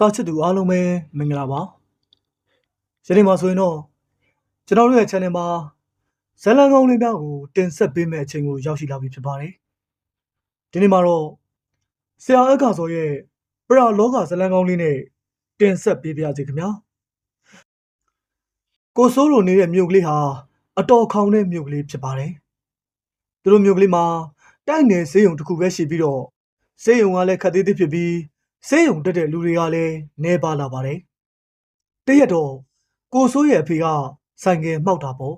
စာချစ်သူအားလုံးပဲမင်္ဂလာပါယနေ့မှာဆိုရင်တော့ကျွန်တော်တို့ရဲ့ channel မှာဇာတ်လမ်းကောင်းလေးများကိုတင်ဆက်ပေးမယ့်အချိန်ကိုရောက်ရှိလာပြီဖြစ်ပါတယ်ဒီနေ့မှာတော့ဆရာအက္ခါစောရဲ့ပရာလောကဇာတ်လမ်းကောင်းလေးနဲ့တင်ဆက်ပေးပါရစေခင်ဗျာကိုစိုးလိုနေတဲ့မြို့ကလေးဟာအတော်ခေါင်တဲ့မြို့ကလေးဖြစ်ပါတယ်သူတို့မြို့ကလေးမှာတိုက်နယ်ဆေးရုံတစ်ခုပဲရှိပြီးတော့ဆေးရုံကလည်းခက်သေးသေးဖြစ်ပြီး စေးရုံတက်တဲ့လူတွေကလည်းနေပါလာပါတယ်။တရက်တော့ကိုစိုးရဲ့အဖေကဆိုင်ငယ်မှောက်တာပေါ့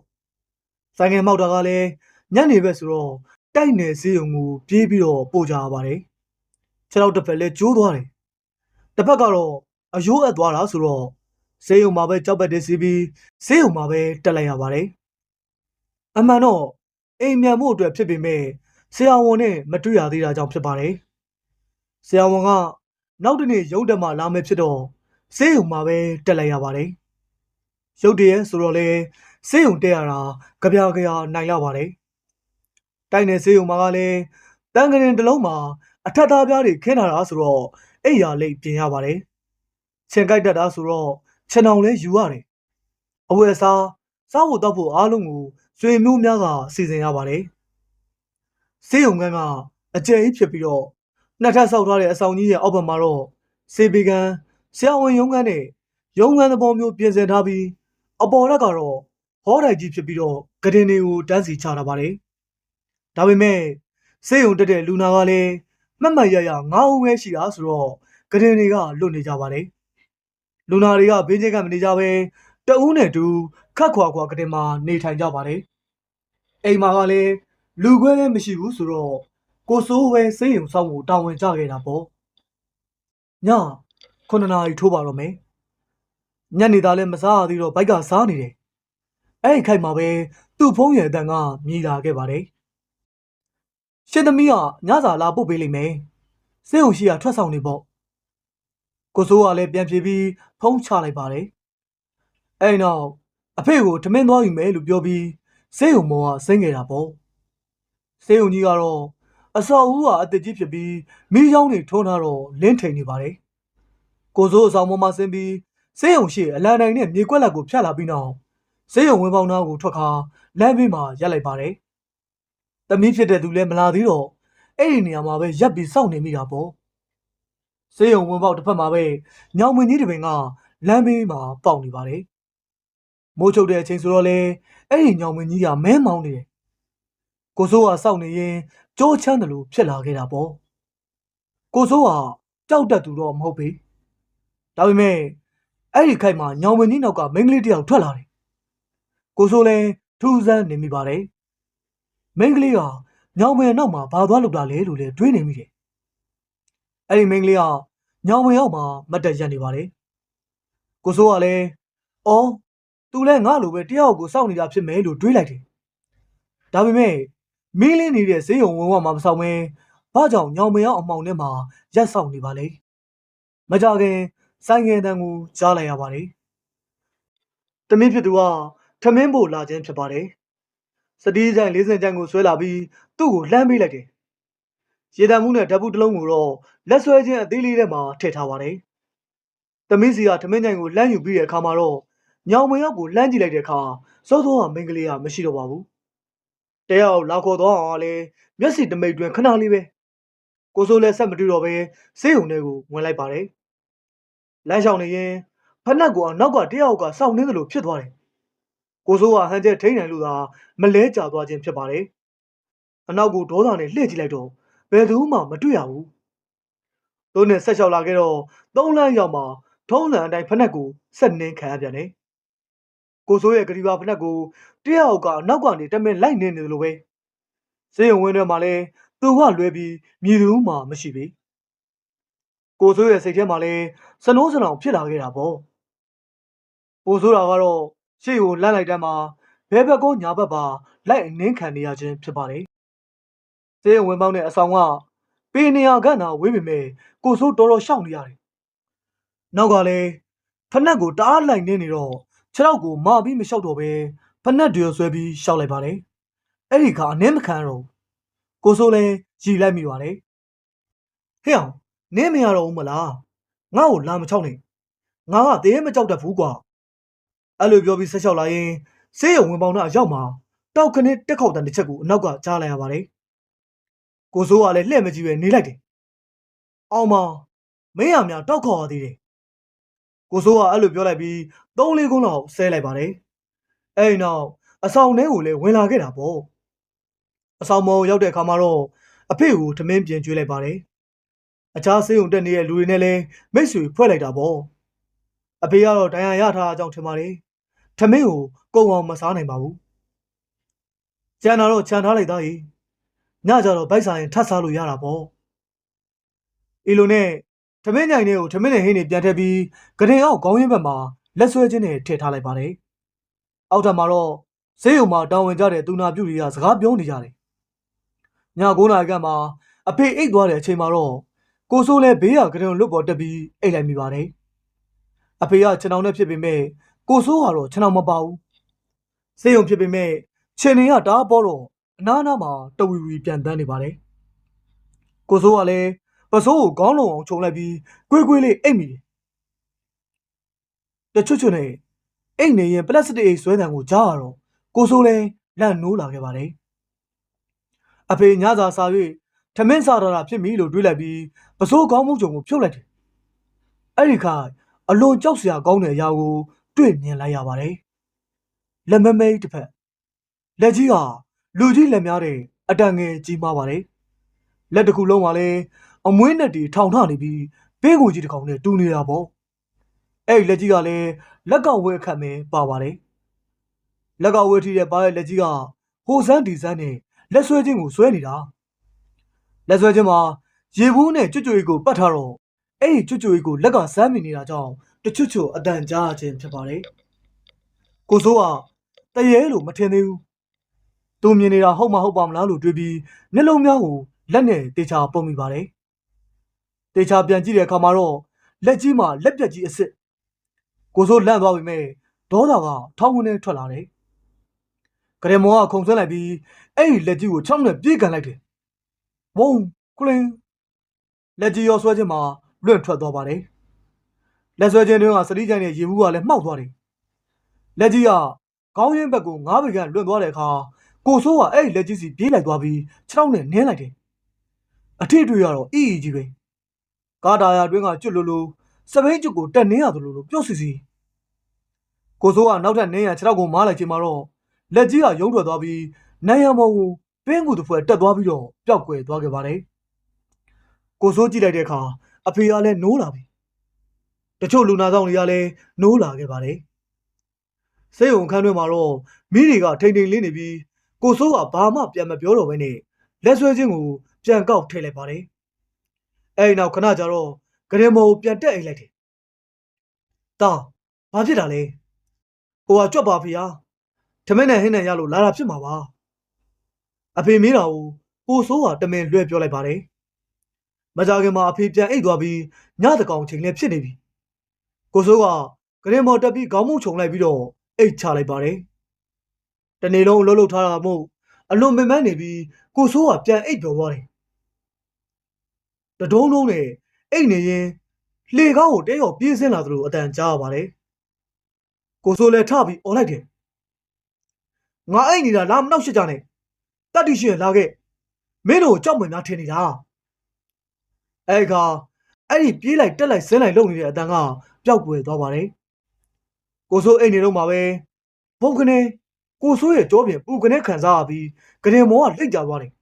။ဆိုင်ငယ်မှောက်တာကလည်းညနေပဲဆိုတော့တိုက်နယ်စေးရုံကိုပြေးပြီးတော့ပို့ကြရပါတယ်။ခြေထောက်တစ်ဖက်လည်းကျိုးသွားတယ်။တစ်ဖက်ကတော့အယိုးအပ်သွားတာဆိုတော့စေးရုံမှာပဲကြောက်ပတ်တက်စီးပြီးစေးရုံမှာပဲတက်လိုက်ရပါတယ်။အမှန်တော့အိမ်မြန်မှုအတွက်ဖြစ်ပေမဲ့ဆရာဝန်နဲ့မတွေ့ရသေးတာကြောင့်ဖြစ်ပါတယ်။ဆရာဝန်က နောက်တနေ့ရုံးတက်မှလာမယ်ဖြစ်တော့ဆေးရုံမှာပဲတက်လိုက်ရပါတယ်။ရုပ်တရက်ဆိုတော့လေဆေးရုံတက်ရတာကြပြားကြပြားနိုင်လာပါတယ်။တိုင်းနယ်ဆေးရုံမှာကလည်းတန်ကရင်တစ်လုံးမှာအထက်သားပြားတွေခင်းလာတာဆိုတော့အိယာလိတ်ပြင်ရပါတယ်။ခြင်ကြိုက်တတ်တာဆိုတော့ခြင်အောင်လဲယူရတယ်။အဝယ်စားစားဖို့တောက်ဖို့အားလုံးကိုဆွေမျိုးများကစီစဉ်ရပါတယ်။ဆေးရုံကန်းကအကျယ်ကြီးဖြစ်ပြီးတော့ နှစ်ထပ်ဆောက်ထားတဲ့အဆောင်ကြီးရဲ့အောက်ဘက်မှာတော့စေပေကန်ဆရာဝန်ရုံးခန်းနဲ့ရုံးခန်းသဘောမျိုးပြင်ဆင်ထားပြီးအပေါ်ရက်ကတော့ဟောတိုင်ကြီးဖြစ်ပြီးတော့ဂဒင်တွေကိုတန်းစီချထားပါတယ်။ဒါပေမဲ့စေယုံတက်တဲ့လူနာကလည်းမှတ်မှတ်ရရငါးဦးပဲရှိတာဆိုတော့ဂဒင်တွေကလွတ်နေကြပါတယ်။လူနာတွေကဘေးချင်းကမနေကြပဲတဦးနဲ့တူခတ်ခွာခွာဂဒင်မှာနေထိုင်ကြပါတယ်။အိမ်မှာကလည်းလူခွဲလည်းမရှိဘူးဆိုတော့ ကိုစိုးဝဲစိတ်ယုံဆောင်ကိုတာဝန်ကျခဲ့တာပေါ့ည9နာရီထိုးပါတော့မယ်ညနေသားလည်းမစားရသေးတော့ဘိုက်ကစားနေတယ်အဲ့ဒီခိုက်မှာပဲသူ့ဖုံးရဲ့အတန်ကမြည်လာခဲ့ပါတယ်ရှင်သမီးကညစာလာပို့ပေးလိမ့်မယ်စိတ်ယုံရှိရထွက်ဆောင်နေပေါ့ကိုစိုးကလည်းပြန်ပြေးပြီးဖုံးချလိုက်ပါတယ်အဲ့နောက်အဖေကိုထမင်းသွားယူမယ်လို့ပြောပြီးစိတ်ယုံမောကဆင်းခဲ့တာပေါ့စိတ်ယုံကြီးကတော့ အဆောက်အဦကအတစ်ကြီးဖြစ်ပြီးမိချောင်းတွေထုံးထားတော့လင်းထိန်နေပါတယ်။ကိုစိုးအဆောင်ပေါ်မှာဆင်းပြီးစေးရုံရှိအလံတိုင်းနဲ့မြေကွက်လက်ကိုဖြတ်လာပြီးနောက်စေးရုံဝင်းပေါင်းသားကိုထွက်ခါလမ်းဘေးမှာရပ်လိုက်ပါတယ်။တမီးဖြစ်တဲ့သူလည်းမလာသေးတော့အဲ့ဒီနေရာမှာပဲရပ်ပြီးစောင့်နေမိတာပေါ့။စေးရုံဝင်းပေါက်တစ်ဖက်မှာပဲညောင်မင်းကြီးတပင်ကလမ်းဘေးမှာပေါက်နေပါတယ်။မိုးချုပ်တဲ့အချိန်ဆိုတော့လေအဲ့ဒီညောင်မင်းကြီးကမဲမောင်းနေတယ်။ကိုစိုးကစောင့်နေရင် ကြိုးချမ်းတယ်လို့ဖြစ်လာခဲ့တာပေါ့ကိုစိုးဟာကြောက်တတ်သူတော့မဟုတ်ပေဒါပေမဲ့အဲ့ဒီခိုက်မှာညောင်မင်းကြီးနောက်ကမိန်းကလေးတစ်ယောက်ထွက်လာတယ်ကိုစိုးလည်းထူးဆန်းနေမိပါတယ်မိန်းကလေးကညောင်မင်းနောက်မှာဘာသွားလုပ်တာလဲလို့လည်းတွေးနေမိတယ်အဲ့ဒီမိန်းကလေးကညောင်မင်းရောက်မှာမတ်တက်ရက်နေပါတယ်ကိုစိုးကလည်းအော်သူလည်းငါလိုပဲတယောက်ကိုစောင့်နေတာဖြစ်မယ်လို့တွေးလိုက်တယ်ဒါပေမဲ့ မင်းလင်းနေတဲ့ဈေးရုံဝင်ဝမှာမဆောင်မဲဘာကြောင့်ညောင်မရောက်အမောင်ထဲမှာရက်ဆောင်နေပါလဲမကြခင်ဆိုင်ငယ်တန်းကိုကြားလိုက်ရပါတယ်တမင်းဖြစ်သူကထမင်းဖို့လာခြင်းဖြစ်ပါတယ်စတီးဆိုင်လေးစင်ကြိုင်ကိုဆွဲလာပြီးသူ့ကိုလှမ်းပေးလိုက်တယ်ရေတံမှုနဲ့ဓာတ်ဘူးတစ်လုံးကိုတော့လက်ဆွဲခြင်းအသေးလေးထဲမှာထည့်ထားပါတယ်တမင်းစီကထမင်းကြိုင်ကိုလှမ်းယူပြီးတဲ့အခါမှာတော့ညောင်မရောက်ကိုလှမ်းကြည့်လိုက်တဲ့အခါစောစောကမိန်းကလေးကမရှိတော့ပါဘူး တယောက်လာခေါ်တော့အောင်လေမျက်စိတမိတ်တွင်ခဏလေးပဲကိုစိုးလည်းဆက်မတွေ့တော့ပဲဆေးရုံထဲကိုဝင်လိုက်ပါတယ်လမ်းလျှောက်နေရင်ဖက်နှက်ကအနောက်ကတယောက်ကစောင့်နေသလိုဖြစ်သွားတယ်ကိုစိုးကဟန်ချက်ထိန်းနိုင်လို့သာမလဲကျသွားခြင်းဖြစ်ပါတယ်အနောက်ကိုဒေါသနဲ့လှည့်ကြည့်လိုက်တော့ဘယ်သူမှမတွေ့ရဘူးသူနဲ့ဆက်လျှောက်လာခဲ့တော့သုံးလမ်းရောက်မှထုံးစံအတိုင်းဖက်နှက်ကိုဆက်နှင်းခံရပြန်တယ် ကိုစိုးရဲ့ဂရီဘာဖက်နှက်ကိုတယောက်ကအနောက်ကနေတမင်လိုက်နေနေတယ်လို့ပဲစေယုံဝင်းထဲမှာလဲသူကလွဲပြီးမြည်သူမှမရှိပြီကိုစိုးရဲ့စိတ်ထဲမှာလဲစနိုးစနောင်ဖြစ်လာခဲ့တာပေါ့ပိုဆိုးတာကတော့ရှေ့ကိုလန့်လိုက်တဲ့မှာဘဲဘက်ကောညာဘက်ပါလိုက်အနှင်းခံနေရခြင်းဖြစ်ပါတယ်စေယုံဝင်းပေါင်းတဲ့အဆောင်ကပေနေရကန့်သာဝေးပေမဲ့ကိုစိုးတော်တော်ရှောက်နေရတယ်နောက်ကလည်းဖက်နှက်ကိုတအားလိုက်နေနေတော့ ခြေထောက်ကိုမပြီးမလျှောက်တော့ပဲဖက်နှက်တွေဆွဲပြီးရှောက်လိုက်ပါတယ်။အဲ့ဒီကအနည်းမခံတော့ဘူးကိုစိုးလဲရီလိုက်မိပါတယ်။ဟဲ့အောင်နင်းမရတော့ဘူးမလားငါ့ကိုလာမချောက်နဲ့ငါကတည်းမကြောက်တတ်ဘူးကွာအဲ့လိုပြောပြီးဆက်လျှောက်လာရင်ဆေးရုံဝင်ပေါင်းတော့အရောက်မှာတောက်ခနဲ့တက်ခေါက်တန်တစ်ချက်ကိုအနောက်ကကြားလိုက်ရပါတယ်ကိုစိုးကလည်းလှည့်မကြည့်ပဲနေလိုက်တယ်အောင်မမင်းရများတောက်ခေါ်ရသေးတယ် ကိုစိုးကအဲ့လိုပြောလိုက်ပြီးသုံးလေးခုလောက်ဆဲလိုက်ပါတယ်အဲ့ဒီနောက်အဆောင်ထဲကိုလည်းဝင်လာခဲ့တာပေါ့အဆောင်မောရောက်တဲ့အခါမှာတော့အဖေကိုထမင်းပြင်ကျွေးလိုက်ပါတယ်အခြားဆေးရုံတက်နေတဲ့လူတွေနဲ့လည်းမိတ်ဆွေဖွဲ့လိုက်တာပေါ့အဖေကတော့ဒဏ်ရာရထားအကြောင်းထင်ပါတယ်ထမင်းကိုကုံအောင်မစားနိုင်ပါဘူးကျန်တာတော့ခြံထားလိုက်သားကြီးညကြတော့ဗိုက်ဆိုင်ထပ်စားလို့ရတာပေါ့အီလိုနဲ့ ထမင်းညိုင်တွေကိုထမင်းနဲ့ဟင်းတွေပြန်ထည့်ပြီးကတင်အောင်ခေါင်းရင်းဘက်မှာလက်ဆွဲခြင်းနဲ့ထည့်ထားလိုက်ပါတယ်အောက်ထပ်မှာတော့ဈေးရုံမှာတောင်းဝင်ကြတဲ့သူနာပြုတွေကစကားပြောနေကြတယ်ည9နာရီကမှအဖေအိတ်သွားတဲ့အချိန်မှာတော့ကိုစိုးလည်းဘေးကကတင်လွတ်ပေါ်တက်ပြီးအိတ်လိုက်မိပါတယ်အဖေကခြံအောင်နဲ့ဖြစ်ပေမဲ့ကိုစိုးကတော့ခြံအောင်မပါဘူးဈေးရုံဖြစ်ပေမဲ့ခြေနေကတားပေါ်တော့အနားနားမှာတဝီဝီပြန်တန်းနေပါတယ်ကိုစိုးကလည်း ပစိုးကိုခေါင်းလုံးအောင်ခြုံလိုက်ပြီးကွေးကွေးလေးအိတ်မိတယ်တချွတ်ချွတ်နဲ့အိတ်နေရင်ပလတ်စတစ်အိတ်ဆွဲတံကိုကြားရတော့ကိုစိုးလည်းလန့်နိုးလာခဲ့ပါတယ်အဖေညစာစာ၍ထမင်းစားတော့တာဖြစ်ပြီလို့တွေးလိုက်ပြီးပစိုးခေါင်းမှုကြုံကိုဖြုတ်လိုက်တယ်အဲ့ဒီခါအလွန်ကြောက်စရာကောင်းတဲ့အရာကို တွေ့မြင်လိုက်ရပါတယ်လက်မမိတ်တစ်ဖက်လက်ကြီးဟာလူကြီးလက်များတဲ့အတန်ငယ်ကြီးမားပါတယ်လက်တစ်ခုလုံးကလည်း အမွှေးနဲ့တီထောင်ထနေပြီးဘေးကိုကြီးတစ်ကောင်နဲ့တူနေတာပေါ့အဲ့ဒီလက်ကြီးကလည်းလက်ကဝဲအခတ်မဲပါပါတယ်လက်ကဝဲထီတဲ့ပါရဲ့လက်ကြီးကဟိုဆန်းဒီဆန်းနဲ့လက်ဆွဲခြင်းကိုဆွဲနေတာလက်ဆွဲခြင်းမှာရေဘူးနဲ့ကျွတ်ကျွေကိုပတ်ထားတော့အဲ့ဒီကျွတ်ကျွေကိုလက်ကစမ်းမိနေတာကြောင့်တချွတ်ချွတ်အတန်ကြားခြင်းဖြစ်ပါတယ်ကိုစိုးကတရေလို့မထင်သေးဘူးသူမြင်နေတာဟုတ်မဟုတ်ပါမလားလို့တွေးပြီးမျက်လုံးများကိုလက်နဲ့တေချာပုံမိပါတယ် တေချာပြန်ကြည့်တဲ့အခါမှာတော့လက်ကြီးမှာလက်ပြက်ကြီးအစ်စ်ကိုစိုးလန့်သွားပြီမဲ့ဒေါသကထောင်းဝင်နဲ့ထွက်လာတယ်ကရမောကခုံဆွဲလိုက်ပြီးအဲ့ဒီလက်ကြီးကိုချောင်းနဲ့ပြေးကန်လိုက်တယ်ဝုံကလင်းလက်ကြီးရောဆွဲခြင်းမှာလွင့်ထွက်သွားပါတယ်လက်ဆွဲခြင်းတွင်ကစတိကြိုင်နဲ့ရေဘူးကလည်းမှောက်သွားတယ်လက်ကြီးကခေါင်းရင်းဘက်ကိုငားပေကလွင့်သွားတဲ့အခါကိုဆိုးကအဲ့ဒီလက်ကြီးစီပြေးလိုက်သွားပြီးခြေထောက်နဲ့နင်းလိုက်တယ်အထစ်တွေကတော့အီအီကြီးပဲ ကားတာယာတွင်းကကျွတ်လို့လို့စပိန်ကျွတ်ကိုတက်နင်းရတယ်လို့လို့ပြောစီစီကိုဆိုးကနောက်ထပ်နင်းရခြေထောက်ကိုမားလိုက်ချိန်မှာတော့လက်ကြီးကရုံးထွက်သွားပြီးနိုင်ရမော်ကိုပင်းကူတစ်ဖွဲတက်သွားပြီးတော့ပျောက်ကွယ်သွားခဲ့ပါတယ်ကိုစိုးကြည့်လိုက်တဲ့အခါအဖေကလည်းနိုးလာပြီတချို့လူနာဆောင်တွေကလည်းနိုးလာခဲ့ပါတယ်စိတ်ုံခန်းတွင်မှာတော့မိတွေကထိန်ထိန်လေးနေပြီးကိုစိုးကဘာမှပြန်မပြောတော့ဘဲနဲ့လက်ဆွဲခြင်းကိုပြန်ကောက်ထည့်လိုက်ပါတယ် အဲဒီနောက်ခဏကြာတော့ဂရေမော်ကိုပြန်တက်အိတ်လိုက်တယ်တာဘာဖြစ်တာလဲဟိုကကြွက်ပါဖေဟာထမင်းနဲ့ဟင်းနဲ့ရလို့လာတာဖြစ်မှာပါအဖေမေးတာကိုကိုစိုးကတမင်လွှဲပြောလိုက်ပါတယ်မကြခင်မှာအဖေပြန်အိတ်သွားပြီးညတကောင်ချိန်လည်းဖြစ်နေပြီကိုစိုးကဂရင်မော်တက်ပြီးခေါင်းမုံခြုံလိုက်ပြီးတော့အိတ်ချလိုက်ပါတယ်တနေ့လုံးအလုပ်လုပ်ထားတာမို့အလွန်ပင်ပန်းနေပြီးကိုစိုးကပြန်အိတ်ပြောသွားတယ် တဒုံးလုံးနဲ့အိတ်နေရင်လှေကားကိုတဲရောပြေးစင်းလာသလိုအတန်ကြားရပါတယ်ကိုစိုးလည်းထပြီးអော်လိုက်တယ်ငါအိတ်နေတာလာမနောက်ရှစ်ကြနဲ့တတ်တိရှင်လာခဲ့မင်းတို့ကြောက်မွင်များထင်နေတာအဲ့ခါအဲ့ဒီပြေးလိုက်တက်လိုက်ဆင်းလိုက်လုပ်နေတဲ့အတန်ကပျောက်ကွယ်သွားပါတယ်ကိုစိုးအိတ်နေတော့မှာပဲဘုံကနေကိုစိုးရဲ့ကြောပြင်ပူကနေခံစားရပြီးကနေမောကလိတ်ကြသွားတယ်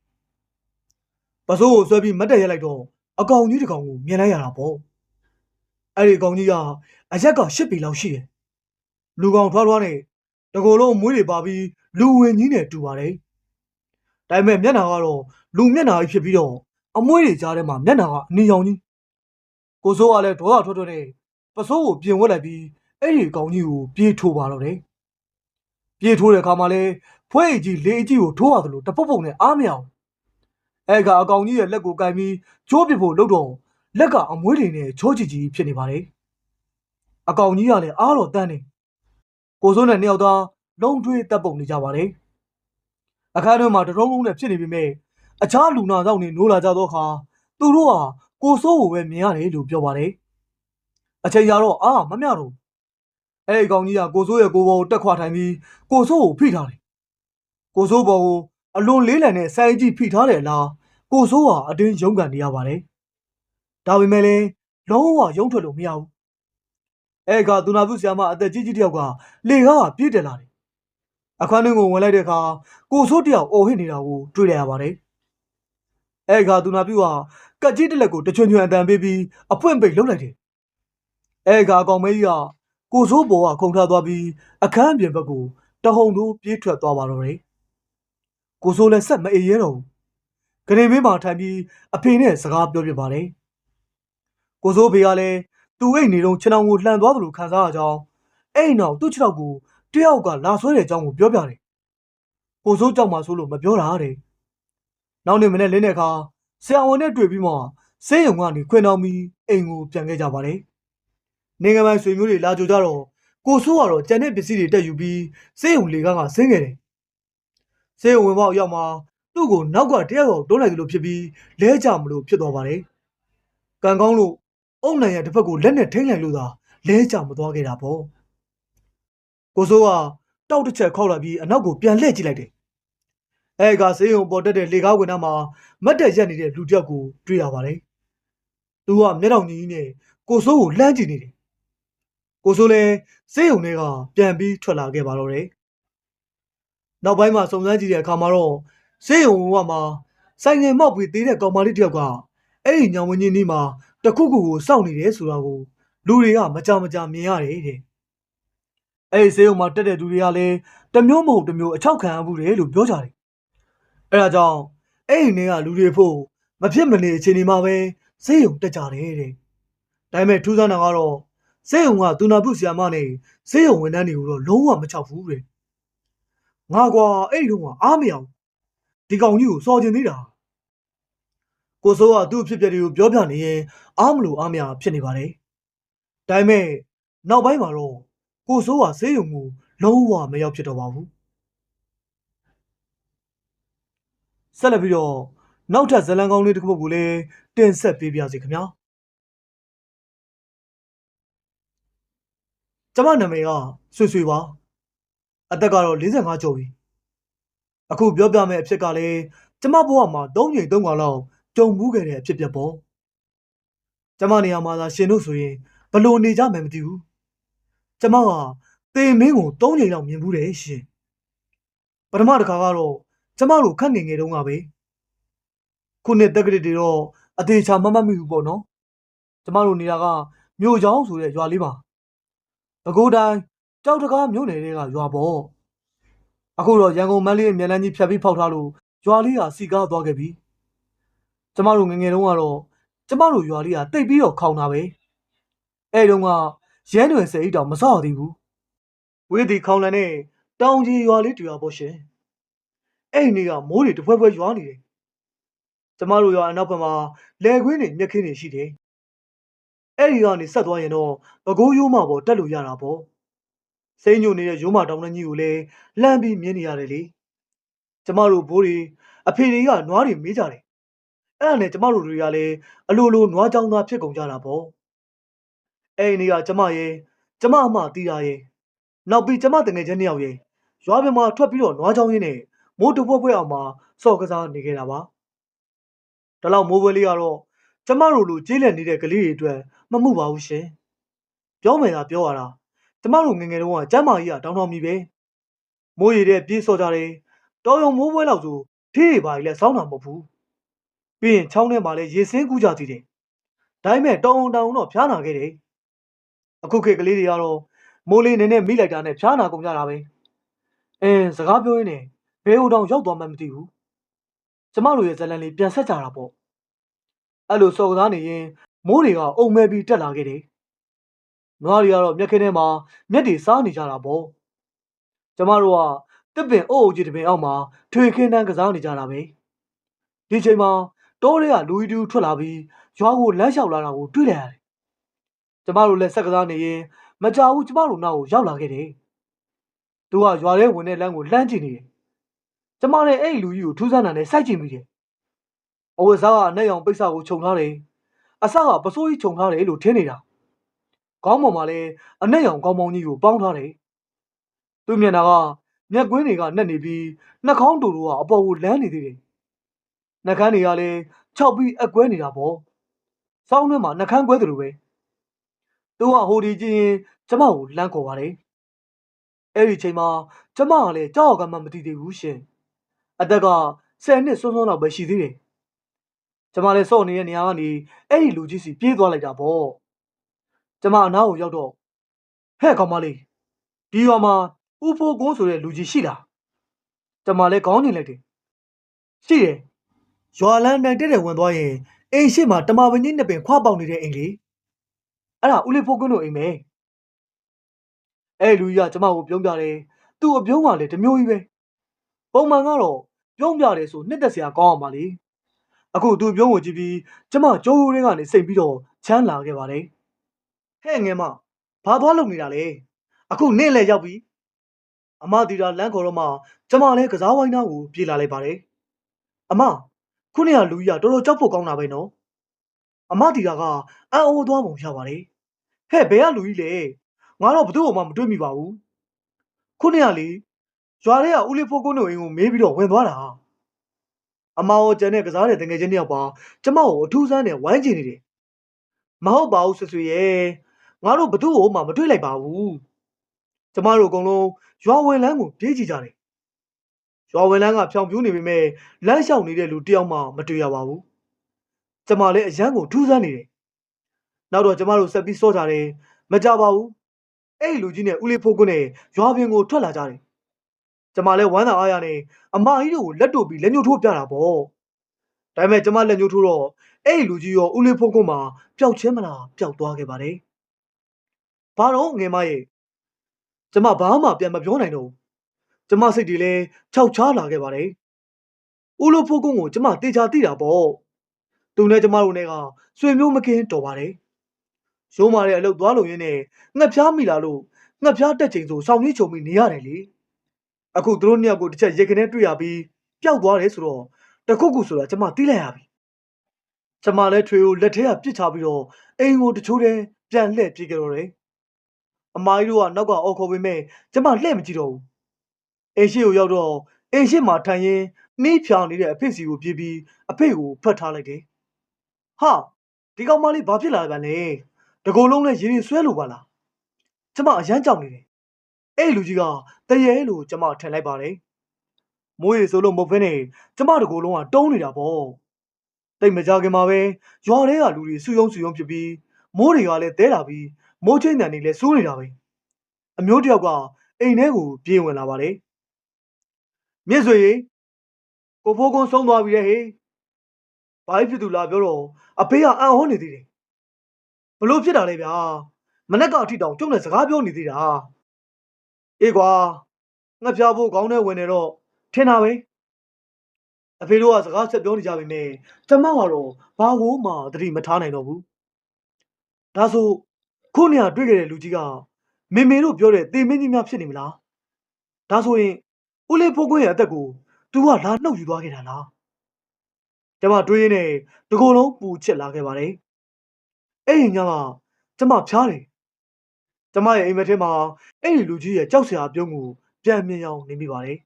ပစိုးကိုဆွဲပြီးမတ်တက်ရက်လိုက်တော့ အကောင်ကြီးတစ်ကောင်ကိုမြင်လိုက်ရတာပေါ့အဲ့ဒီအကောင်ကြီးကအရက်ကရှစ်ပေလောက်ရှိတယ်လူကောင်ထွားထွားနဲ့တကိုယ်လုံးမွေးတွေပါပြီးလူဝင်ကြီးနဲ့တူပါတယ်ဒါပေမဲ့မျက်နှာကတော့လူမျက်နှာကြီးဖြစ်ပြီးတော့အမွှေးတွေကြားထဲမှာမျက်နှာကအနီရောင်ကြီးကိုစိုးကလည်းဒေါသထွက်ထွက်နဲ့ပစိုးကိုပြင်ဝက်လိုက်ပြီးအဲ့ဒီကောင်ကြီးကိုပြေးထိုးပါတော့တယ်ပြေးထိုးတဲ့အခါမှာလဲဖွဲအကြီးလေအကြီးကိုထိုးရတယ်လို့တပုတ်ပုတ်နဲ့အားမရအောင် အဲ့ကအကောင်ကြီးရဲ့လက်ကိုကင်ပြီးချိုးပစ်ဖို့လုပ်တော့လက်ကအမွှေးတွေနဲ့ချိုးချီချီဖြစ်နေပါတယ်အကောင်ကြီးကလည်းအားတော့တန်းနေကိုစိုးနဲ့နှစ်ယောက်သားလုံးထွေးတပ်ပုံနေကြပါတယ်အခန်းထဲမှာတရုံးလုံးနဲ့ဖြစ်နေပြီမဲ့အခြားလူနာဆောင်နေနိုးလာကြတော့ခါသူတို့ဟာကိုစိုးကိုပဲမြင်ရတယ်လို့ပြောပါတယ်အချိန်ကြာတော့အာမမျှတော့ဘူးအဲ့ဒီကောင်ကြီးကကိုစိုးရဲ့ကိုဘောကိုတက်ခွာထိုင်ပြီးကိုစိုးကိုဖိထားတယ်ကိုစိုးဘောကိုအလွန်လေးလံတဲ့စိုင်းကြီးဖိထားတယ်လား ကိုစိုးဟာအတင်းရုန်းကန်နေရပါတယ်ဒါပေမဲ့လည်းလုံးဝရုန်းထွက်လို့မရဘူးအဲ့ကသူနာပြုဆရာမအသက်ကြီးကြီးတယောက်ကလေကားကပြည့်တယ်လာတယ်အခန်းတွင်းကိုဝင်လိုက်တဲ့အခါကိုစိုးတယောက်အော်ဟစ်နေတာကိုတွေ့လိုက်ရပါတယ်အဲ့ကသူနာပြုဟာကက်ကြီးတစ်လက်ကိုတချွန်ချွန်အတန်ပေးပြီးအပွင့်ပိတ်လှုပ်လိုက်တယ်အဲ့ကအကောင်မဲကြီးကကိုစိုးဘောကခုန်ထားသွားပြီးအခန်းအပြင်ဘက်ကိုတဟုန်တို့ပြေးထွက်သွားပါတော့တယ်။ကိုစိုးလည်းဆက်မအေးရဲတော့ဘူး။ ဂရေမင်းမှာထိုင်ပြီးအဖေနဲ့စကားပြောပြပါတယ်။ကိုစိုးဖေကလည်းသူ့အိတ်နေတော့ခြေထောင်ကိုလှန်သွားသလိုခံစားရကြောင်းအဲ့နောက်သူ့ခြေထောက်ကိုတယောက်ကလာဆွဲတဲ့အကြောင်းကိုပြောပြတယ်။ကိုစိုးကြောက်မှဆိုလို့မပြောတာတဲ့။နောက်နေ့မနေ့လင်းတဲ့အခါဆရာဝန်နဲ့တွေ့ပြီးမှဆေးရုံကနေခွင်တော်မီအိမ်ကိုပြန်ခဲ့ကြပါတယ်။နေငယ်ပိုင်းဆွေမျိုးတွေလာကြကြတော့ကိုဆိုးကတော့ကြံတဲ့ပစ္စည်းတွေတက်ယူပြီးစေးုံလေကားကဆင်းခဲ့တယ်။စေးုံဝင်ပေါက်ရောက်မှ သူ့ကိုနောက်ကတယောက်ယောက်တွန်းလိုက်သလိုဖြစ်ပြီးလဲကြမလို့ဖြစ်သွားပါတယ်။ကံကောင်းလို့အုံနိုင်ရတစ်ဖက်ကိုလက်နဲ့ထိမ့်လိုက်လို့သာလဲကြမသွားခဲ့တာပေါ့။ကိုဆိုးကတောက်တစ်ချက်ခောက်လိုက်ပြီးအနောက်ကိုပြန်လှည့်ကြည့်လိုက်တယ်။အဲကစေးုံပေါ်တက်တဲ့လေကားဝင်သားမှာမတ်တက်ရက်နေတဲ့လူတစ်ယောက်ကိုတွေ့ရပါတယ်။သူကမျက်တောင်ကြီးကြီးနဲ့ကိုဆိုးကိုလှမ်းကြည့်နေတယ်ကိုစိုးလည်းစေးုံတွေကပြန်ပြီးထွက်လာခဲ့ပါတော့တယ်။နောက်ပိုင်းမှာစုံစမ်းကြည့်တဲ့အခါမှာတော့ စေးုံဘဝမှာဆိုင်ငယ်မောက်ပြီးသေးတဲ့ကောင်မလေးတစ်ယောက်ကအဲ့ဒီညောင်ဝင်းကြီးနီးမှာတခုခုကိုစောင့်နေတယ်ဆိုတာကိုလူတွေကမကြမကြမြင်ရတယ်တဲ့။အဲ့ဒီစေးုံမှာတက်တဲ့သူတွေကလည်းတစ်မျိုးမဟုတ်တစ်မျိုးအချောက်ခံရမှုတယ်လို့ပြောကြတယ်။အဲ့ဒါကြောင့်အဲ့ဒီနေကလူတွေဖို့မဖြစ်မနေအချိန်ဒီမှာပဲစေးုံတက်ကြတယ်တဲ့။ဒါပေမဲ့ထူးဆန်းတာကတော့စေယုံကသူနာပြုဆရာမနဲ့စေယုံဝန်ထမ်းတွေကိုတော့လုံးဝမချောက်ဘူးတဲ့ငါကွာအဲ့ဒီတော့ကအားမရဘူး ဒီကောင်ကြီးကိုစော်ကျင်သေးတာကိုစိုးကသူ့အဖြစ်အပျက်တွေကိုပြောပြနေရင်အားမလို့အားမရဖြစ်နေပါတယ်ဒါပေမဲ့နောက်ပိုင်းမှာတော့ကိုစိုးကစေယုံကိုလုံးဝမရောက်ဖြစ်တော့ပါဘူးဆက်လက်ပြီးတော့နောက်ထပ်ဇတ်လန်ကောင်းလေးတစ်ခုကိုလည်းတင်ဆက်ပေးပါစီခင်ဗျာကျမနာမည်ကဆွေဆွေပါအသက်ကတော့45ကျော်ပြီ အခုပြောပြမယ့်အဖြစ်ကလည်းကျမဘဝမှာ၃ချိန်၃ခါလောက်ကြုံမှုခဲ့တဲ့အဖြစ်ပြက်ပေါ့ကျမနေရာမှာသာရှင်တို့ဆိုရင်ဘယ်လို့နေကြမယ်မသိဘူးကျမကသေမင်းကို၃ချိန်လောက်မြင်ဘူးတယ်ရှင်ပထမတစ်ခါကတော့ကျမတို့ခက်ငယ်ငယ်တုန်းကပဲခုနှစ်တက္ကရာတွေတော့အသေးချာမမှတ်မိဘူးပေါ့နော်ကျမတို့နေတာကမြို့ချောင်းဆိုတဲ့ရွာလေးပါပဲခူးတိုင်းကြောက်တကားမြို့နယ်တွေကရွာပေါ့ အခုတော့ရန်ကုန်မန်းလေးအမြန်လန်းကြီးဖြတ်ပြီးဖောက်ထားလို့ရွာလေးကစီကားသွားခဲ့ပြီကျမတို့ငယ်ငယ်တုန်းကတော့ကျမတို့ရွာလေးကတိတ်ပြီးတော့ခေါင်တာပဲအဲ့တုန်းကရဲຫນွယ်ဆယ်အိတ်တောင်မစော့သေးဘူးဝေးဒီခေါင်လန်နဲ့တောင်ကြီးရွာလေးတူရပေါ့ရှင်အဲ့ဒီနေ့ကမိုးတွေတစ်ဖွဲဖွဲရွာနေတယ်ကျမတို့ရွာအနောက်ဘက်မှာလယ်ကွင်းတွေမြက်ခင်းတွေရှိတယ်အဲ့ဒီကနေဆက်သွားရင်တော့ပကိုးရိုးမပေါ်တက်လို့ရတာပေါ့ စိမ့်ညိုနေတဲ့ရိုးမတောင်နှကြီးကိုလည်းလှမ်းပြီးမြင်နေရတယ်လေကျမတို့ဘိုးတွေအဖေတွေကနွားတွေမေးကြတယ်အဲ့ဒါနဲ့ကျမတို့တွေကလည်းအလိုလိုနွားကြောင်သားဖြစ်ကုန်ကြတာပေါ့အဲ့ဒီနေ့ကကျမရဲ့ကျမအမတီးတာရဲ့နောက်ပြီးကျမတငယ်ချင်းနှစ်ယောက်ရဲ့ရွာပြင်မှာထွက်ပြီးတော့နွားကြောင်ရင်းနဲ့မိုးတပွဲပွဲအောင်မှာစော့ကစားနေခဲ့တာပါဒါလောက်မိုးပွဲလေးကတော့ကျမတို့လိုကြေးလက်နေတဲ့ကလေးတွေအတွက်မမှုပါဘူးရှင်ပြောမယ်သာပြောရတာ ကျမတို့ငယ်ငယ်တုန်းကကျမ်းမာကြီးကတောင်းတောင်းမြည်ပဲမိုးရီတဲ့ပြေးစော်ကြတယ်တော်ရုံမိုးပွဲလောက်ဆိုထေးတွေပါကြီးလဲစောင်းတာမဟုတ်ဘူးပြီးရင်ချောင်းထဲမှာလဲရေစင်းကူးကြသေးတယ်ဒါပေမဲ့တောင်းတောင်းတော့ဖျားနာခဲ့တယ်အခုခေတ်ကလေးတွေကတော့မိုးလေးနည်းနည်းမိလိုက်တာနဲ့ဖျားနာကုန်ကြတာပဲအင်းစကားပြောရင်းနဲ့ဘဲဦးတောင်ရောက်သွားမှမသိဘူးကျမတို့ရဲ့ဇလန်လေးပြန်ဆက်ကြတာပေါ့အဲ့လိုစော်ကစားနေရင်မိုးတွေကအုံမဲပြီးတက်လာခဲ့တယ်။ နွားတွေကတော့မြက်ခင်းထဲမှာမြက်တွေစားနေကြတာပေါ့။ကျမတို့ကတစ်ပင်အုပ်အုပ်ကြီးတစ်ပင်အောက်မှာထွေခင်းတန်းကစားနေကြတာပဲ။ဒီချိန်မှာတောထဲကလူကြီးတူထွက်လာပြီးရွာကိုလမ်းလျှောက်လာတာကိုတွေ့လိုက်ရတယ်။ကျမတို့လည်းဆက်ကစားနေရင်မကြောက်ဘူးကျမတို့နောက်ကိုရောက်လာခဲ့တယ်။သူကရွာထဲဝင်တဲ့လမ်းကိုလှမ်းကြည့်နေတယ်။ကျမလည်းအဲ့ဒီလူကြီးကိုထူးဆန်းတာနဲ့စိုက်ကြည့်မိတယ်။အဝတ်စားကအနက်ရောင်ပိတ်စကိုခြုံထားတယ်။အစကပစိုးကြီးခြုံထားတယ်လို့ထင်နေတာ ခေါင်းပေါ်မှာလည်းအနက်ရောင်ကောင်းပေါင်းကြီးကိုပေါင်းထားတယ်သူ့မျက်နှာကမျက်ကွင်းတွေကနှက်နေပြီးနှာခေါင်းတူတူကအပေါ်ကိုလန်းနေသေးတယ်နှာခမ်းတွေကလည်းခြောက်ပြီးအကွဲနေတာပေါ့စောင်းထဲမှာနှာခမ်းကွဲသလိုပဲသူကဟိုဒီကြည့်ရင်ကျမကိုလမ်းခေါ်ပါတယ်အဲ့ဒီချိန်မှာကျမကလည်းကြောက်ကမှမသိသေးဘူးရှင်အသက်က10နှစ်စွန်းစွန်းလောက်ပဲရှိသေးတယ်ကျမလည်းစော့နေတဲ့နေရာကနေအဲ့ဒီလူကြီးစီပြေးသွားလိုက်တာပေါ့ ကျမအနားကိုရောက်တော့ဟဲ့ကောင်မလေးဒီရွာမှာဦးဖိုးကုန်းဆိုတဲ့လူကြီးရှိလားကျမလည်းခေါင်းညင်လိုက်တယ်ရှိတယ်ရွာလန်းနိုင်တဲ့တဲ့ဝင်သွားရင်အိမ်ရှိမှာတမပင်ကြီးနှစ်ပင်ခွာပေါက်နေတဲ့အိမ်လေးအဲ့ဒါဦးလေးဖိုးကုန်းတို့အိမ်ပဲအဲ့လူကြီးကကျမကိုပြုံးပြတယ်သူ့အပြုံးကလည်းတစ်မျိုးကြီးပဲပုံမှန်ကတော့ပြုံးပြတယ်ဆိုနှစ်သက်စရာကောင်းအောင်ပါလေအခုသူ့ပြုံးကိုကြည့်ပြီးကျမကြိုးရိုးတွေကနေစိတ်ပြီးတော့ချမ်းလာခဲ့ပါတယ် ဟဲ့ငယ်မဘာသွားလုပ်နေတာလဲအခုနေ့လည်းရောက်ပြီအမတီတာလမ်းခေါ်တော့မှကျမလည်းကစားဝိုင်းသားကိုပြေးလာလိုက်ပါတယ်အမခုနေ့ကလူကြီးကတော်တော်ကြောက်ဖို့ကောင်းတာပဲနော်အမတီတာကအံ့ဩသွားပုံရပါတယ်ဟဲ့ဘယ်ကလူကြီးလဲငါတော့ဘသူ့ကိုမှမတွေ့မိပါဘူးခုနေ့ကလေရွာထဲကဦးလေးဖိုးကုန်းတို့အိမ်ကိုမေးပြီးတော့ဝင်သွားတာအမရောကျန်တဲ့ကစားတဲ့တငယ်ချင်းတယောက်ပါကျမကိုအထူးဆန်းနဲ့ဝိုင်းကျင်နေတယ်မဟုတ်ပါဘူးဆွဆွေရဲ့ ငါတို့ဘသူ့ကိုမှမတွေ့လိုက်ပါဘူးကျမတို့အကုန်လုံးရွာဝင်လန်းကိုပြေးကြည့်ကြတယ်ရွာဝင်လန်းကဖြောင်ပြူးနေပေမဲ့လမ်းလျှောက်နေတဲ့လူတယောက်မှမတွေ့ရပါဘူးကျမလည်းအရန်ကိုထူးဆန်းနေတယ်နောက်တော့ကျမတို့ဆက်ပြီးစောကြတယ်မကြပါဘူးအဲ့ဒီလူကြီးနဲ့ဦးလေးဖိုးကုန်းနဲ့ရွာပြင်ကိုထွက်လာကြတယ်ကျမလည်းဝမ်းသာအားရနဲ့အမကြီးတို့ကိုလက်တို့ပြီးလက်ညှိုးထိုးပြတာပေါ့ဒါပေမဲ့ကျမလက်ညှိုးထိုးတော့အဲ့ဒီလူကြီးရောဦးလေးဖိုးကုန်းမှာပျောက်ချင်းမလားပျောက်သွားခဲ့ပါတယ် ဘာတော့ငယ်မရဲ့ကျမဘာမှပြန်မပြောနိုင်တော့ဘူးကျမစိတ်တွေလည်းခြောက်ချားလာခဲ့ပါတယ်ဦးလေးဖိုးကုန်းကိုကျမတေချာသိတာပေါ့သူနဲ့ကျမတို့နဲ့ကဆွေမျိုးမကင်းတော်ပါတယ်ရိုးမာတဲ့အလုပ်သွားလို့ရင်းနဲ့ငှက်ဖျားမိလာလို့ငှက်ဖျားတက်ချိန်ဆိုစောင်းကြီးချုံပြီးနေရတယ်လေအခုသူတို့နှစ်ယောက်ကိုတစ်ချက်ရေခနဲ့တွေ့ရပြီးပျောက်သွားတယ်ဆိုတော့တခုခုဆိုတာကျမသိလိုက်ရပြီကျမလည်းထွေကိုလက်ထဲကပစ်ချပြီးတော့အိမ်ကိုတချိုးတည်းပြန်လှည့်ပြေးကြတော့တယ် အမကြီးတို့ကနောက်ကအော်ခေါ်ပေမဲ့ကျမလှည့်မကြည့်တော့ဘူးအိမ်ရှိကိုရောက်တော့အိမ်ရှိမှာထိုင်ရင်းနှီးဖြောင်နေတဲ့အဖေစီကိုပြေးပြီးအဖေကိုဖတ်ထားလိုက်တယ်ဟာဒီကောင်မလေးဘာဖြစ်လာလဲဗျာလဲတကူလုံးနဲ့ရင်းရင်းဆွဲလို့ပါလားကျမအရန်ကြောက်နေတယ်အဲ့လူကြီးကတရေလို့ကျမထင်လိုက်ပါတယ်မိုးရေဆိုလို့မဟုတ်ဘဲနဲ့ကျမတကူလုံးကတုံးနေတာပေါ့တိတ်မကြခင်မှာပဲရွာထဲကလူတွေစုယုံစုယုံဖြစ်ပြီးမိုးတွေကလည်းတဲလာပြီး မိုးချင်းတန်တွေလည်းစိုးနေတာပဲအမျိုးတယောက်ကအိမ်ထဲကိုပြေးဝင်လာပါတယ်မြင့်ဆွေရေကိုဖိုးကုန်းဆုံးသွားပြီလေဟေးဘာဖြစ်သူလားပြောတော့အဖေကအံ့ဩနေသေးတယ်ဘလို့ဖြစ်တာလဲဗျာမနေ့ကအထိတောင်ကျုပ်နဲ့စကားပြောနေသေးတာအေးကွာငှက်ပြဖို့ခေါင်းထဲဝင်နေတော့ထင်တာပဲအဖေတို့ကစကားဆက်ပြောနေကြပြီနဲ့ကျမကတော့ဘာကိုမှသတိမထားနိုင်တော့ဘူးဒါဆို ခုနေရတွေ့ခဲ့တဲ့လူကြီးကမေမေတို့ပြောတဲ့တေမင်းကြီးများဖြစ်နေမလားဒါဆိုရင်ဦးလေးဖိုးကွင်းရဲ့အသက်ကို तू ကလာနှုတ်ယူသွားခဲ့တာလားကျမတွေးရင်းနဲ့တကိုယ်လုံးပူချစ်လာခဲ့ပါတယ်အဲ့ဒီညကကျမဖျားတယ်ကျမရဲ့အိမ်မက်ထဲမှာအဲ့ဒီလူကြီးရဲ့ကြောက်စရာပြုံးကိုပြန်မြင်အောင်နေမိပါတယ်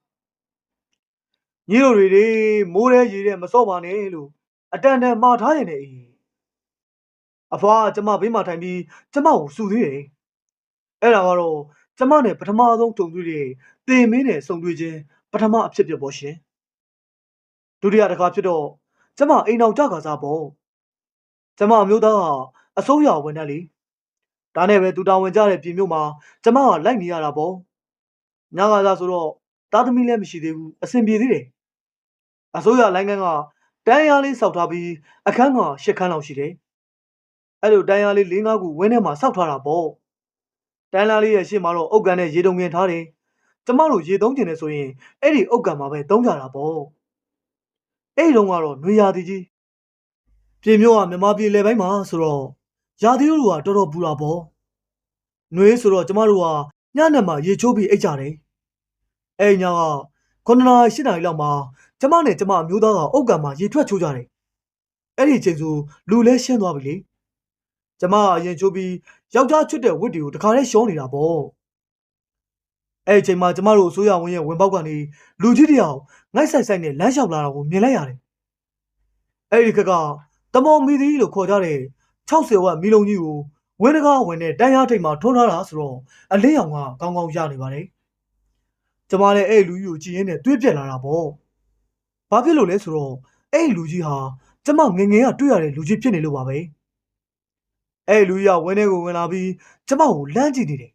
ညီတို့တွေတွေမိုးရဲရေရဲမစော့ပါနဲ့လို့အတန်တန်မှာထားရင်လည်း အဖွားကျမဘေးမှာထိုင်ပြီးကျမကိုစူသေးတယ်အဲ့ဒါကတော့ကျမနဲ့ပထမဆုံးကြုံတွေ့တဲ့တင်မင်းနဲ့ဆုံတွေ့ခြင်းပထမအဖြစ်ဖြစ်ပေါ်ရှင်ဒုတိယတစ်ခါဖြစ်တော့ကျမအိမ်အောင်ကြကားစားပေါ့ကျမအမျိုးသားကအစိုးရဝန်ထမ်းလေဒါနဲ့ပဲသူတာဝန်ကြတဲ့ပြည်မြို့မှာကျမကလိုက်နေရတာပေါ့ညကားစားဆိုတော့သားသမီးလည်းမရှိသေးဘူးအဆင်ပြေသေးတယ်အစိုးရလိုင်းကန်းကတန်းရားလေးစောက်ထားပြီးအခန်းကရှစ်ခန်းလောက်ရှိတယ် အဲ့လိုတန်းရားလေး၄၅ခုဝင်းထဲမှာစောက်ထားတာပေါ့တန်းလာလေးရဲ့ရှေ့မှာတော့အုတ်ကန်နဲ့ရေတုံငင်ထားတယ်ကျမတို့ရေသုံးကျင်နေဆိုရင်အဲ့ဒီအုတ်ကန်မှာပဲသုံးကြတာပေါ့အဲ့ဒီတော့ကတော့နွေရာသီကြီးပြည်မျိုးကမြမပြည်လေပိုင်းမှာဆိုတော့ရာသီဥတုကတော်တော်ပူတာပေါ့နွေဆိုတော့ကျမတို့ကညနေမှာရေချိုးပြီးအိတ်ကြတယ်အဲ့ညက9နာရီ10နာရီလောက်မှာကျမနဲ့ကျမအမျိုးသားကအုတ်ကန်မှာရေထွက်ချိုးကြတယ်အဲ့ဒီအချိန်ဆိုလူလဲရှင်းသွားပြီလေ ကျမကအရင်ချိုးပြီးယောက်ျားချွတ်တဲ့ဝတ်တွေကိုတခါတည်းရှောနေတာပေါ့အဲ့ဒီအချိန်မှာကျမတို့အစိုးရဝန်ရဲ့ဝင်ပေါက်ကနေလူကြီးတယောက်ငိုက်ဆိုင်ဆိုင်နဲ့လမ်းလျှောက်လာတာကိုမြင်လိုက်ရတယ်အဲ့ဒီခက်ကတမော်မီသီလို့ခေါ်ကြတဲ့60ဝက်မီလုံးကြီးကိုဝင်းတကားဝင်တဲ့တန်းရထိတ်မှာထွန်းထားတာဆိုတော့အလင်းရောင်ကကောင်းကောင်းရနေပါတယ်ကျမလည်းအဲ့ဒီလူကြီးကိုကြည့်ရင်းနဲ့တွေးပြက်လာတာပေါ့ဘာဖြစ်လို့လဲဆိုတော့အဲ့ဒီလူကြီးဟာကျမငယ်ငယ်ကတွေ့ရတဲ့လူကြီးဖြစ်နေလို့ပါပဲ အဲ့ဒီလူကြီးကဝင်းထဲကိုဝင်လာပြီးကျမကိုလမ်းကြည့်နေတယ်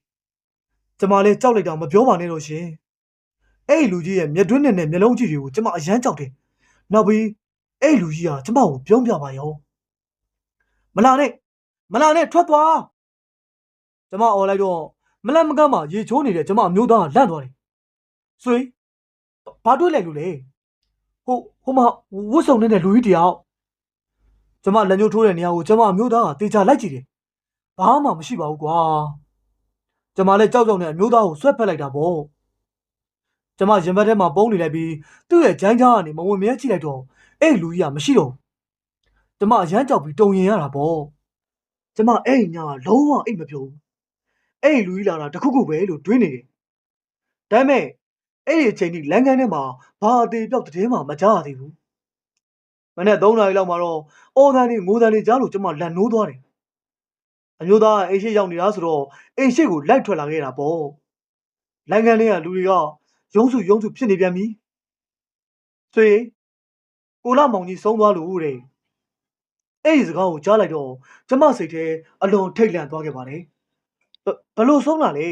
ကျမလည်းကြောက်လိုက်တာမပြောပါနဲ့တော့ရှင်အဲ့ဒီလူကြီးရဲ့မျက်တွင်းနဲ့နဲ့မျက်လုံးကြည့်တွေကိုကျမအယမ်းကြောက်တယ်နောက်ပြီးအဲ့ဒီလူကြီးကကျမကိုပြောပြပါရောမလာနဲ့မလာနဲ့ထွက်သွားကျမអော်လိုက်တော့မလန့်မကန့်မှရေချိုးနေတဲ့ကျမအမျိုးသားကလန့်သွားတယ်ဆွေဘာတွေ့လဲလူလဲဟိုဟိုမှာဝတ်စုံနေတဲ့လူကြီးတယောက် ကျမလက်ညှိုးထိုးတဲ့နေရာကိုကျမအမျိုးသားကတေချာလိုက်ကြည့်တယ်။ဘာမှမရှိပါဘူးကွာ။ကျမလည်းကြောက်ကြောက်နဲ့အမျိုးသားကိုဆွဲဖက်လိုက်တာပေါ့။ကျမရင်ဘတ်ထဲမှာပုံးနေလိုက်ပြီးသူ့ရဲ့ဂျိုင်းကြားကနေမဝင်မြဲကြည့်လိုက်တော့အဲ့လူကြီးကမရှိတော့ဘူး။ကျမအရမ်းကြောက်ပြီးတုံရင်ရတာပေါ့။ကျမအဲ့ညကလုံးဝအိတ်မပြုံးဘူး။အဲ့လူကြီးလာတာတခုခုပဲလို့တွေးနေတယ်။ဒါပေမဲ့အဲ့ဒီအချိန်ထိလမ်းကန်းထဲမှာဘာအသေးပြောက်တဲ့မှမကြားရသေးဘူး။ မနေ့3နာရီလောက်မှာတော့အော်တန်လေးငိုတန်လေးကြားလို့ကျမလန်နိုးသွားတယ်။အမျိုးသားကအိမ်ရှိရောက်နေတာဆိုတော့အိမ်ရှိကိုလိုက်ထွက်လာခဲ့တာပေါ့။လမ်းကန်းလေးကလူတွေကရုံးစုရုံးစုဖြစ်နေပြန်ပြီ။ဆွေကိုလာမောင်ကြီးဆုံးသွားလို့တဲ့။အဲ့ဒီစကားကိုကြားလိုက်တော့ကျမစိတ်ထဲအလွန်ထိတ်လန့်သွားခဲ့ပါတယ်။ဘဘလို့ဆုံးလာလဲ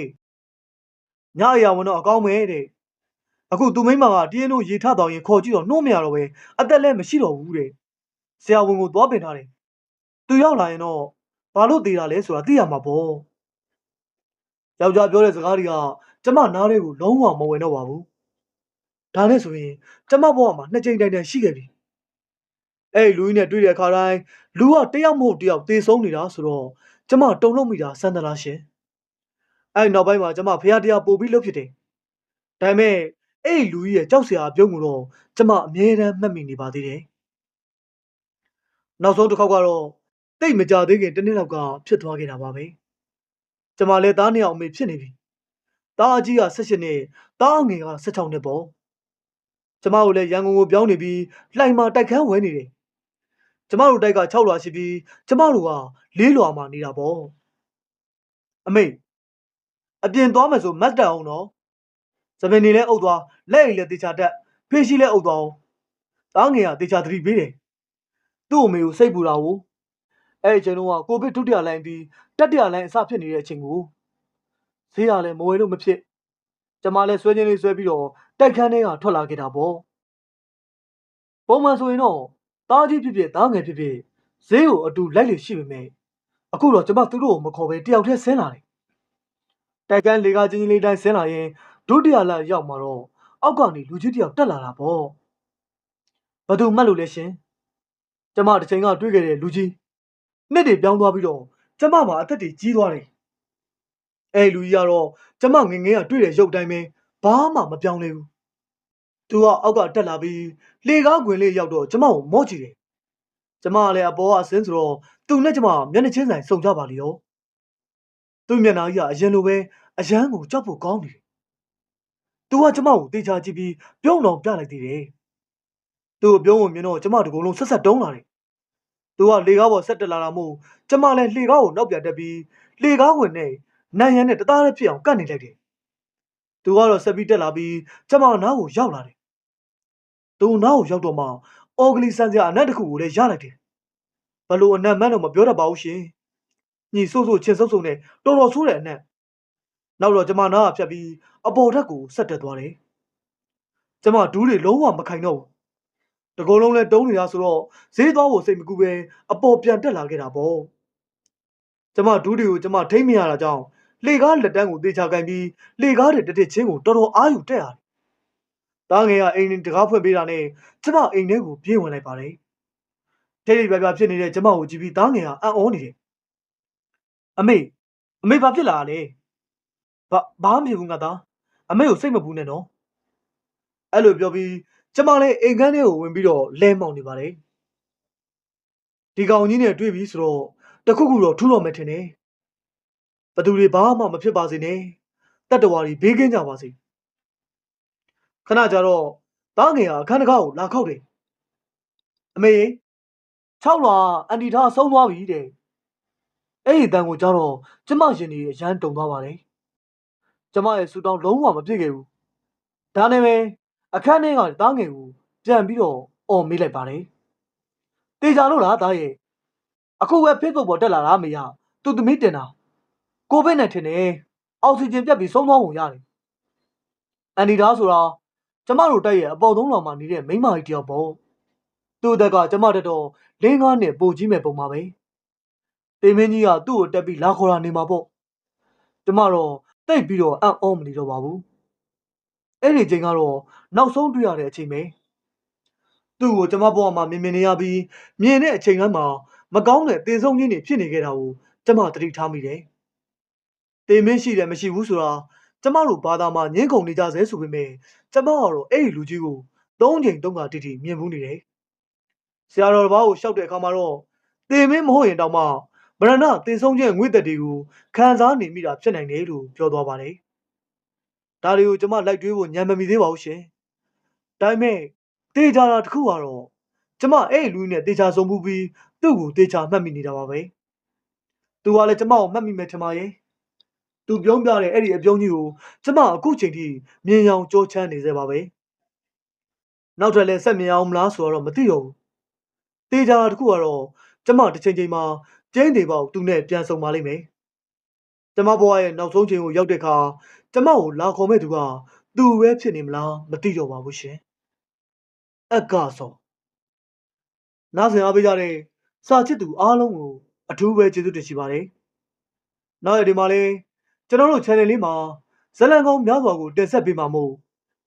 ။ညအရာဝင်တော့အကောင်းပဲတဲ့။ အခုသူမိမကတင်းတို့ရေထတောင်ရင်ခေါ်ကြည့်တော့နှုတ်မရတော့ပဲအသက်လည်းမရှိတော့ဘူးတဲ့ဆရာဝန်ကိုသွားပင်ထားတယ်သူရောက်လာရင်တော့ဘာလို့သေးတာလဲဆိုတာသိရမှာပေါ့ယောက်ျားပြောတဲ့စကားတွေကကျမနားလေးကိုလုံးဝမဝင်တော့ပါဘူးဒါနဲ့ဆိုရင်ကျမဘဝမှာနှစ်ကြိမ်တိုင်တိုင်ရှိခဲ့ပြီအဲ့ဒီလူကြီးနဲ့တွေ့တဲ့အခါတိုင်းလူကတယောက်မဟုတ်တယောက်သေဆုံးနေတာဆိုတော့ကျမတုံ့လုံးမိတာစမ်းသလားရှင်အဲ့ဒီနောက်ပိုင်းမှာကျမဖះတရားပို့ပြီးလုပ်ဖြစ်တယ်ဒါပေမဲ့ အဲ့ဒီလူကြီးရဲ့ကြောက်စရာအပြုံးကိုတော့ကျမအမြဲတမ်းမှတ်မိနေပါသေးတယ်။နောက်ဆုံးတစ်ခေါက်ကတော့တိတ်မကြသေးခင်တစ်နှစ်လောက်ကဖြစ်သွားခဲ့တာပါပဲ။ကျမလည်းသားနှစ်ယောက်အမေဖြစ်နေပြီ။သားအကြီးက18နှစ်၊သားအငယ်က16နှစ်ပေါ့။ကျမတို့လည်းရန်ကုန်ကိုပြောင်းနေပြီးလှိုင်မှာတိုက်ခန်းဝဲနေတယ်။ကျမတို့တိုက်က6လွာရှိပြီးကျမတို့က4လွာမှာနေတာပေါ့။အမေအပြင်သွားမယ်ဆိုမတ်တက်အောင်နော်။ စပင်နေလဲအုပ်သွားလက်အိမ်လည်းတေချာတက်ဖေးရှိလဲအုပ်သွားအောင်။သားငယ်ကတေချာသတိပေးတယ်။သူ့အမေကိုစိတ်ပူတာကိုအဲ့ဒီအချိန်တုန်းကကိုဗစ်ဒုတိယလိုင်းပြီးတတိယလိုင်းအစဖြစ်နေတဲ့အချိန်ကိုဈေးရလဲမဝယ်လို့မဖြစ်။ကျမလည်းဆွဲချင်းလေးဆွဲပြီးတော့တိုက်ခန်းထဲကထွက်လာခဲ့တာပေါ့။ပုံမှန်ဆိုရင်တော့သားကြီးဖြစ်ဖြစ်သားငယ်ဖြစ်ဖြစ်ဈေးကိုအတူလိုက်လေရှိပေမဲ့အခုတော့ကျမသူတို့ကိုမခေါ်ပဲတယောက်တည်းဆင်းလာတယ်။တိုက်ကန်းလေကချင်းချင်းလေးတိုင်းဆင်းလာရင် ဒုတိယလရောက်မှာတော့အောက်ကနေလူကြီးတယောက်တက်လာတာပေါ့။ဘသူမှတ်လို့လဲရှင်။ကျမတစ်ချိန်ကတွေ့ခဲ့တဲ့လူကြီးနှစ်တွေပြောင်းသွားပြီးတော့ကျမမှာအသက်တွေကြီးသွားတယ်။အဲ့လူကြီးကတော့ကျမငယ်ငယ်ကတွေ့တဲ့ရုပ်တိုင်းပဲဘာမှမပြောင်းလဲဘူး။သူကအောက်ကတက်လာပြီးလေကားခွင်လေးရောက်တော့ကျမကိုမော့ကြည့်တယ်။ကျမကလည်းအပေါ်ကအဆင်းဆိုတော့သူနဲ့ကျမမျက်နှာချင်းဆိုင်စုံကြပါလေရော။သူ့မျက်နှာကြီးကအရင်လိုပဲအရန်ကိုကြောက်ဖို့ကောင်းနေတယ်။ ။"သူက ကျမကို သေချာကြည့်ပြီး ပြုံးတောင်ပြလိုက်သေးတယ်။သူ့အပြုံးကိုမြင်တော့ ကျမ တကိုယ်လုံး စက်စက်တုန်လာတယ်။သူက လှေကားပေါ် ဆက်တက်လာတာမို့ ကျမလည်း လှေကားကို နောက်ပြန်တက်ပြီး လှေကားခွံနဲ့ နံရံနဲ့ တသားတည်းဖြစ်အောင် ကပ်နေလိုက်တယ်။သူကတော့ ဆက်ပြီးတက်လာပြီး ကျမနားကို ရောက်လာတယ်။သူနားကိုရောက်တော့မှ အော်ဂလီဆန်စရာ အနံ့တခုကိုလည်း ရလိုက်တယ်။ဘယ်လိုအနံ့မှန်းတော့ မပြောတတ်ပါဘူးရှင်။ညီစို့စို့ ချင်စုတ်စုတ်နဲ့ တော်တော်ဆိုးတဲ့အနံ့ နောက်တော့ကျမနားကဖြတ်ပြီးအပေါ်ဓာတ်ကိုဆက်တက်သွားတယ်။ကျမဒူးတွေလုံးဝမခိုင်တော့ဘူး။တကုံလုံးလဲတုံးနေတာဆိုတော့ဈေးသွားဖို့စိတ်မကူပဲအပေါ်ပြန်တက်လာခဲ့တာပေါ့။ကျမဒူးတွေကိုကျမထိမ့်မရတာကြောင့်လေကားလက်တန်းကိုတေချာကင်ပြီးလေကားတွေတစ်တစ်ချင်းကိုတော်တော်အားယူတက်ရတယ်။တားငယ်ကအိမ်တကားဖွင့်ပေးတာနဲ့ကျမအိမ်ထဲကိုပြေးဝင်လိုက်ပါတယ်။ထိတ်ထိတ်ပြပြဖြစ်နေတဲ့ကျမကိုကြည့်ပြီးတားငယ်ကအံ့ဩနေတယ်။အမေအမေဘာဖြစ်လာလဲ။ ဘာဘာမှမဖြစ်ဘူးငါသား။အမေကိုစိတ်မပူနဲ့နော်။အဲ့လိုပြောပြီးကျမလည်းအိမ်ခန်းထဲကိုဝင်ပြီးတော့လဲမောင်နေပါတယ်။ဒီကောင်ကြီးနဲ့တွေ့ပြီဆိုတော့တခုခုတော့ထူတော့မယ်ထင်တယ်ဘသူတွေဘာမှမဖြစ်ပါစေနဲ့တတ္တဝါတွေဘေးကင်းကြပါစေခဏကြာတော့တားငယ်ဟာအခန်းတကားကိုလာခောက်တယ်အမေ6လွာအန်တီထားဆုံးသွားပြီတဲ့အဲ့ဒီတန်ကိုကြားတော့ကျမရှင်နေရမ်းတုံသွားပါတယ် ကျမရဲ့ဆူတောင်းလုံးဝမပြည့်ခဲ့ဘူးဒါနဲ့ပဲအခန်းထဲကတားငယ်ကိုပြန်ပြီးတော့អော်မေးလိုက်ပါတယ်တေချာလို့လားတားရဲ့အခုပဲ Facebook ပေါ်တက်လာတာမေရသူသမီးတင်တာကိုဗစ်နဲ့ထင်တယ်အောက်ဆီဂျင်ပြတ်ပြီးဆုံးသွားပုံရတယ်အန်ဒီဒါဆိုတာကျမတို့တိုက်ရဲ့အပေါ်သုံးလောင်မှာနေတဲ့မိန်းမကြီးတယောက်ပေါ့သူ့အသက်ကကျမတက်တော့လင်းကားနဲ့ပိုကြီးမဲ့ပုံပါပဲတေမင်းကြီးကသူ့ကိုတက်ပြီးလာခေါ်တာနေမှာပေါ့ကျမတော့ တိတ်ပြီးတော့အံ့ဩမနေတော့ပါဘူးအဲ့ဒီချိန်ကတော့နောက်ဆုံးတွေ့ရတဲ့အချိန်ပဲသူ့ကိုကျမဘဝမှာမြင်မြင်နေရပြီးမြင်တဲ့အချိန်ကမှမကောင်းတဲ့တင်ဆုံးခြင်းတွေဖြစ်နေခဲ့တာကိုကျမသတိထားမိတယ်တေမင်းရှိတယ်မရှိဘူးဆိုတာကျမတို့ဘာသာမှာငင်းခုန်နေကြဆဲဆိုပေမဲ့ကျမကတော့အဲ့ဒီလူကြီးကိုသုံးချိန်သုံးခါတိတိမြင်ဘူးနေတယ်ဆရာတော်တစ်ပါးကိုရှောက်တဲ့အခါမှာတော့တေမင်းမဟုတ်ရင်တောင်မှ ဗရဏတင်ဆုံးခြင်းငွေသက်တွေကိုခံစားနေမိတာဖြစ်နိုင်တယ်လို့ပြောသွားပါတယ်ဒါတွေကိုကျမလိုက်တွေးဖို့ညံမမီသေးပါဘူးရှင်ဒါပေမဲ့တေချာတာတစ်ခုကတော့ကျမအဲ့ဒီလူကြီးနဲ့တေချာဆုံးမှုပြီးသူ့ကိုတေချာမှတ်မိနေတာပါပဲသူကလည်းကျမကိုမှတ်မိမယ်ထင်ပါရဲ့သူပြုံးပြတဲ့အဲ့ဒီအပြုံးကြီးကိုကျမအခုချိန်ထိမြင်အောင်ကြောချမ်းနေသေးပါပဲနောက်ထပ်လည်းဆက်မြင်အောင်မလားဆိုတော့မသိတော့ဘူးတေချာတစ်ခုကတော့ကျမတစ်ချိန်ချိန်မှာ ကျင်းသေးပေါ့သူနဲ့ပြန်ဆုံပါလိမ့်မယ်ကျမဘဝရဲ့နောက်ဆုံးချိန်ကိုရောက်တဲ့အခါကျမကိုလာခေါ်မဲ့သူကသူပဲဖြစ်နေမလားမသိတော့ပါဘူးရှင်အကဆောနားဆင်အားပေးကြတဲ့စာချစ်သူအားလုံးကိုအထူးပဲကျေးဇူးတင်ရှိပါတယ်နောက်ရဒီမှာလေးကျွန်တော်တို့ channel လေးမှာဇလံကောင်းများစွာကိုတင်ဆက်ပေးမှာမို့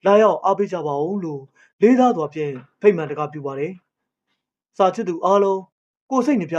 လာရောက်အားပေးကြပါဦးလို့လေးစားစွာဖြင့်ဖိတ်မှန်တကားပြုပါတယ်။စာချစ်သူအားလုံးကိုယ်စိတ်နှပြ